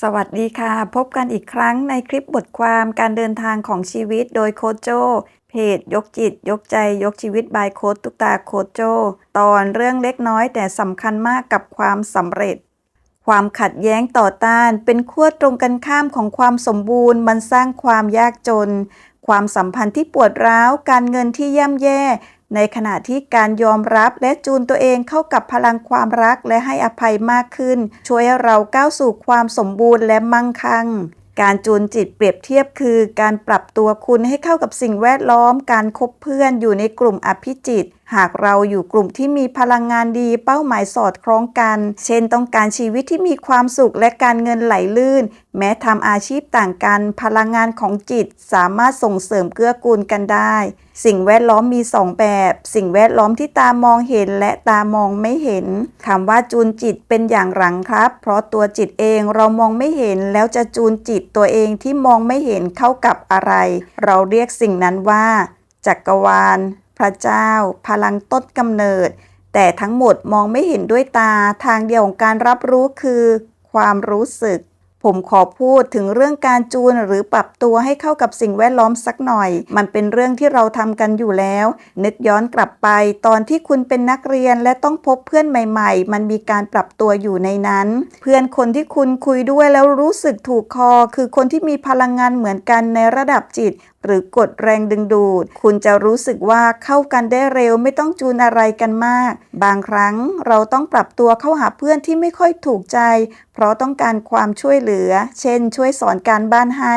สวัสดีค่ะ พบกันอีกครั้งในคลิปบทความการเดินทางของชีวิตโดยโคโจ เพจ ยกจิต ยกใจ ยกชีวิตบายโคตุกตาโคโจ ตอนเรื่องเล็กน้อยแต่สำคัญมากกับความสำเร็จ ความขัดแย้งต่อต้านเป็นขั้วตรงกันข้ามของความสมบูรณ์ มันสร้างความยากจน ความสัมพันธ์ที่ปวดร้าว การเงินที่ย่ำแย่ ในขณะที่การยอมรับและจูนตัวเองเข้ากับพลังความรักและให้อภัยมากขึ้น ช่วยให้เราก้าวสู่ความสมบูรณ์และมั่งคั่งการจูนจิตเปรียบเทียบคือ การปรับตัวคุณให้เข้ากับสิ่งแวดล้อม การคบเพื่อนอยู่ในกลุ่มอภิจิต หากเราอยู่กลุ่มที่มีพลังงานดีเป้าหมายสอดคล้องกัน เช่นต้องการชีวิตที่มีความสุขและการเงินไหลลื่น แม้ทำอาชีพต่างกัน พลังงานของจิตสามารถส่งเสริมเกื้อกูลกันได้ สิ่งแวดล้อมมีสองแบบ สิ่งแวดล้อมที่ตามองเห็นและตามองไม่เห็นคำว่าจูนจิตเป็นอย่างหลังครับ เพราะตัวจิตเองเรามองไม่เห็นแล้วจะจูนจิตตัวเองที่มองไม่เห็นเข้ากับอะไร เราเรียกสิ่งนั้นว่า จักรวาล พระเจ้า พลังต้นกำเนิด แต่ทั้งหมดมองไม่เห็นด้วยตาทางเดียวของการรับรู้คือ ความรู้สึก ผมขอพูดถึงเรื่องการจูนหรือปรับตัวให้เข้ากับสิ่งแวดล้อมสักหน่อย มันเป็นเรื่องที่เราทำกันอยู่แล้ว นึกย้อนกลับไป ตอนที่คุณเป็นนักเรียนและต้องพบเพื่อนใหม่ ๆ มันมีการปรับตัวอยู่ในนั้น เพื่อนคนที่คุณคุยด้วยแล้วรู้สึกถูกคอ คือคนที่มีพลังงานเหมือนกันในระดับจิตหรือกดแรงดึงดูด คุณจะรู้สึกว่าเข้ากันได้เร็วไม่ต้องจูนอะไรกันมาก บางครั้งเราต้องปรับตัวเข้าหาเพื่อนที่ไม่ค่อยถูกใจ เพราะต้องการความช่วยเหลือ เช่น ช่วยสอนการบ้านให้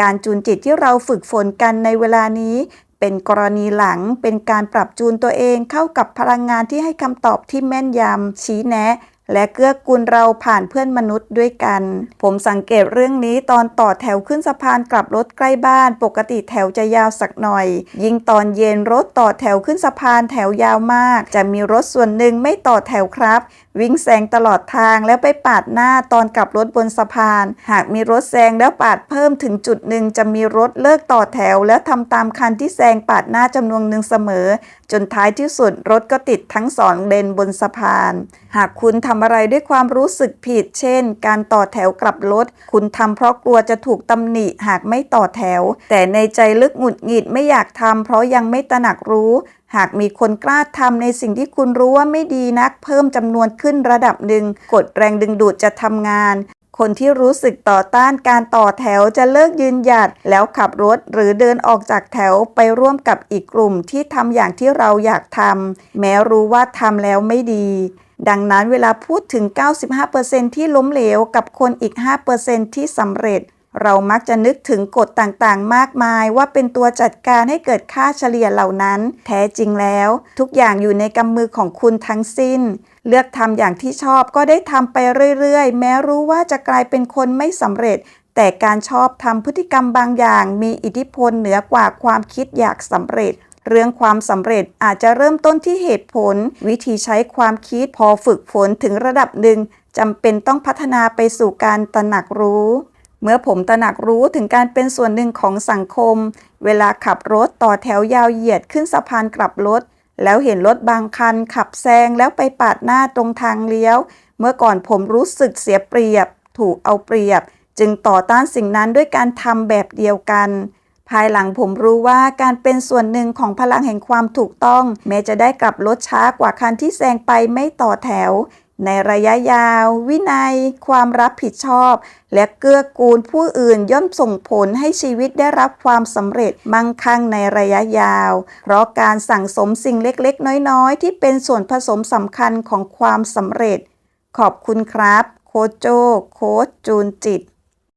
การจูนจิตที่เราฝึกฝนกันในเวลานี้เป็นกรณีหลังเป็นการปรับจูนตัวเองเข้ากับพลังงานที่ให้คำตอบที่แม่นยำชี้แนะ และเกื้อกูลเราผ่านเพื่อนมนุษย์ด้วยกัน ผมสังเกตเรื่องนี้ตอนต่อแถวขึ้นสะพานกลับรถใกล้บ้าน ปกติแถวจะยาวสักหน่อย ยิ่งตอนเย็นรถต่อแถวขึ้นสะพานแถวยาวมาก จะมีรถส่วนหนึ่งไม่ต่อแถวครับ วิ่งแซงตลอดทางแล้วไปปาดหน้าตอนกลับรถบนสะพาน หากมีรถแซงแล้วปาดเพิ่มถึงจุดหนึ่งจะมีรถเลิกต่อแถว แล้วทำตามคันที่แซงปาดหน้าจำนวนหนึ่งเสมอ จนท้ายที่สุดรถก็ติดทั้งสองเลนบนสะพาน หากคุณทำอะไรด้วยความรู้สึกผิด เช่น การต่อแถวกลับรถ คุณทำเพราะกลัวจะถูกตำหนิหากไม่ต่อแถว แต่ในใจลึกหงุดหงิดไม่อยากทำเพราะยังไม่ตระหนักรู้ หากมีคนกล้าทำในสิ่งที่คุณรู้ว่าไม่ดีนัก เพิ่มจำนวนขึ้นระดับหนึ่ง กดแรงดึงดูดจะทำงาน คนที่รู้สึกต่อต้านการต่อแถวจะเลิกยืนหยัด แล้วขับรถหรือเดินออกจากแถวไปร่วมกับอีกกลุ่มที่ทำอย่างที่เราอยากทำแม้รู้ว่าทำแล้วไม่ดี ดังนั้นเวลาพูดถึง 95%ที่ล้มเหลวกับคนอีก 5%ที่สำเร็จ เรามักจะนึกถึงกฎต่างๆ มากมายว่าเป็นตัวจัดการให้เกิดค่าเฉลี่ยเหล่านั้น แท้จริงแล้ว ทุกอย่างอยู่ในกำมือของคุณทั้งสิ้น เลือกทำอย่างที่ชอบก็ได้ทำไปเรื่อยๆ แม้รู้ว่าจะกลายเป็นคนไม่สำเร็จ แต่การชอบทำพฤติกรรมบางอย่าง มีอิทธิพลเหนือกว่าความคิดอยากสำเร็จ เรื่องความสำเร็จอาจจะเริ่มต้นที่เหตุผล วิธีใช้ความคิดพอฝึกฝนถึงระดับหนึ่งจำเป็นต้องพัฒนาไปสู่การตระหนักรู้ เมื่อผมตระหนักรู้ถึงการเป็นส่วนหนึ่งของสังคม เวลาขับรถต่อแถวยาวเหยียดขึ้นสะพานกลับรถ แล้วเห็นรถบางคัน ขับแซงแล้วไปปาดหน้าตรงทางเลี้ยว เมื่อก่อนผมรู้สึกเสียเปรียบ ถูกเอาเปรียบ จึงต่อต้านสิ่งนั้นด้วยการทำแบบเดียวกัน ภายหลังผมรู้ว่าการเป็นส่วนหนึ่งของพลังแห่งความถูกต้อง แม้จะได้กลับรถช้ากว่าคันที่แซงไปไม่ต่อแถว ในระยะยาว วินัย ความรับผิดชอบ และเกื้อกูลผู้อื่นย่อมส่งผลให้ชีวิตได้รับความสำเร็จมั่งคั่งในระยะยาว เพราะการสั่งสมสิ่งเล็กๆ น้อยๆ ที่เป็นส่วนผสมสำคัญของความสำเร็จ ขอบคุณครับ โคโจโคจูนจิต